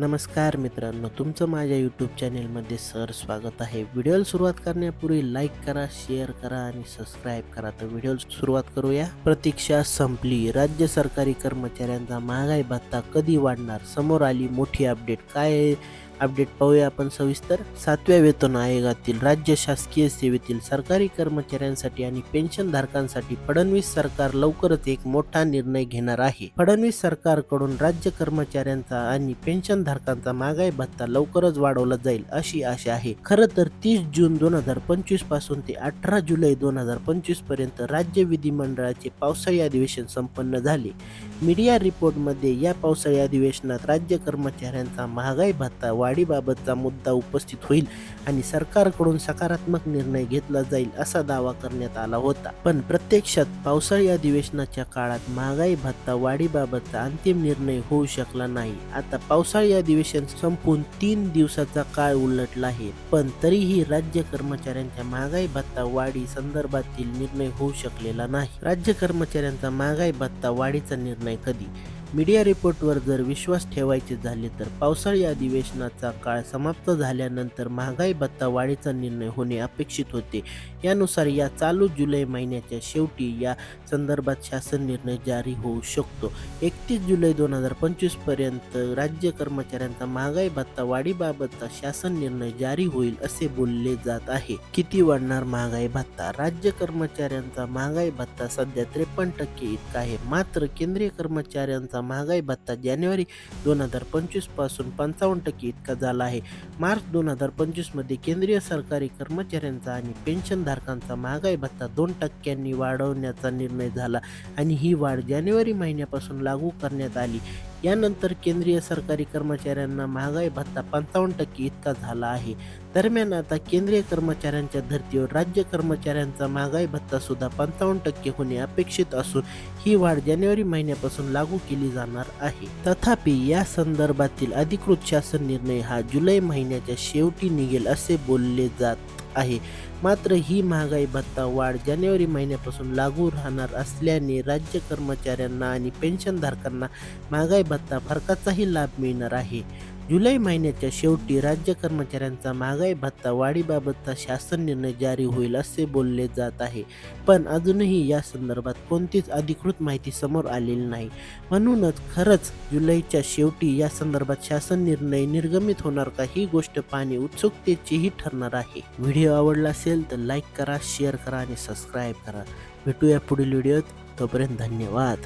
नमस्कार मित्रांनो तुमचं माझ्या यूट्यूब चॅनेलमध्ये सर स्वागत आहे. व्हिडिओला सुरुवात करण्यापूर्वी लाईक करा शेअर करा आणि सबस्क्राईब करा. तर व्हिडिओ सुरुवात करूया. प्रतीक्षा संपली. राज्य सरकारी कर्मचाऱ्यांचा महागाई भत्ता कधी वाढणार? समोर आली मोठी अपडेट काय आहे? अपडेट पाहूया आपण सविस्तर. सातव्या वेतन आयोगातील राज्य शासकीय सेवेतील सरकारी कर्मचाऱ्यांसाठी आणि पेन्शनधारकांसाठी फडणवीस सरकार लवकरच एक मोठा निर्णय घेणार आहे. फडणवीस सरकारकडून राज्य कर्मचाऱ्यांचा आणि पेन्शनधारकांचा महागाई भत्ता लवकरच वाढवला जाईल अशी आशा आहे. खरं तर तीस जून दोन हजार पंचवीसपासून ते अठरा जुलै दोन हजार पंचवीसपर्यंत राज्य विधिमंडळाचे पावसाळी अधिवेशन संपन्न झाले. मीडिया रिपोर्टमध्ये या पावसाळी अधिवेशनात राज्य कर्मचाऱ्यांचा महागाई भत्ता वाढ वाढीबाबतचा मुद्दा उपस्थित होईल आणि सरकारकडून सकारात्मक निर्णय घेतला जाईल असा दावा करण्यात आला होता. पण प्रत्यक्षात पावसाळी अधिवेशनाच्या काळात महागाई भत्ता वाढीबाबतचा अंतिम निर्णय होऊ शकला नाही. आता पावसाळी अधिवेशन संपून तीन दिवसाचा काळ उलटला आहे. पण तरीही राज्य कर्मचाऱ्यांच्या महागाई भत्ता वाढी संदर्भातील निर्णय होऊ शकलेला नाही. राज्य कर्मचाऱ्यांचा महागाई भत्ता वाढीचा निर्णय कधी? मीडिया रिपोर्टवर जर विश्वास ठेवायचे झाले तर पावसाळी अधिवेशनाचा काळ समाप्त झाल्यानंतर महागाई भत्ता वाढीचा निर्णय होणे अपेक्षित होते. यानुसार या चालू जुलै महिन्याच्या शेवटी या संदर्भात शासन निर्णय जारी होऊ शकतो. एकतीस जुलै दोन हजार पंचवीसपर्यंत राज्य कर्मचाऱ्यांचा महागाई भत्ता वाढीबाबतचा शासन निर्णय जारी होईल असे बोलले जात आहे. किती वाढणार महागाई भत्ता? राज्य कर्मचाऱ्यांचा महागाई भत्ता सध्या त्रेपन्न टक्के इतका आहे. मात्र केंद्रीय कर्मचाऱ्यांचा महागाई भत्ता जानेवारी दोन हजार पंचवीसपासून पंचावन्न टक्के इतका झाला आहे. मार्च दोन हजार पंचवीसमध्ये केंद्रीय सरकारी कर्मचाऱ्यांचा आणि पेन्शनधारकांचा महागाई भत्ता दोन टक्क्यांनी वाढवण्याचा निर्णय झाला आणि ही वाढ जानेवारी महिन्यापासून लागू करण्यात आली. यानंतर केंद्रीय सरकारी कर्मचाऱ्यांना महागाई भत्ता पंचावन्न टक्के इतका झाला आहे. दरम्यान आता केंद्रीय कर्मचाऱ्यांच्या धर्तीवर राज्य कर्मचाऱ्यांचा महागाई भत्ता सुद्धा पंचावन्न टक्के होणे अपेक्षित असून ही वाढ जानेवारी महिन्यापासून लागू केली जाणार आहे. तथापि या संदर्भातील अधिकृत शासन निर्णय हा जुलै महिन्याच्या शेवटी निघेल असे बोलले जात. आहे. मात्र ही महागाई भत्ता वाढ जानेवारी महिन्यापासून लागू राहणार असल्याने राज्य कर्मचाऱ्यांना आणि पेन्शनधारकांना महागाई भत्ता फरकाचाही लाभ मिळणार आहे. जुलै महिन्याच्या शेवटी राज्य कर्मचाऱ्यांचा महागाई भत्ता वाढीबाबतचा शासन निर्णय जारी होईल असे बोलले जात आहे. पण अजूनही या संदर्भात कोणतीच अधिकृत माहिती समोर आलेली नाही. म्हणूनच खरंच जुलैच्या शेवटी या संदर्भात शासन निर्णय निर्गमित होणार का ही गोष्ट पाहणे उत्सुकतेचीही ठरणार आहे. व्हिडिओ आवडला असेल तर लाईक करा शेअर करा आणि सबस्क्राईब करा. भेटूया पुढील व्हिडिओत. तोपर्यंत धन्यवाद.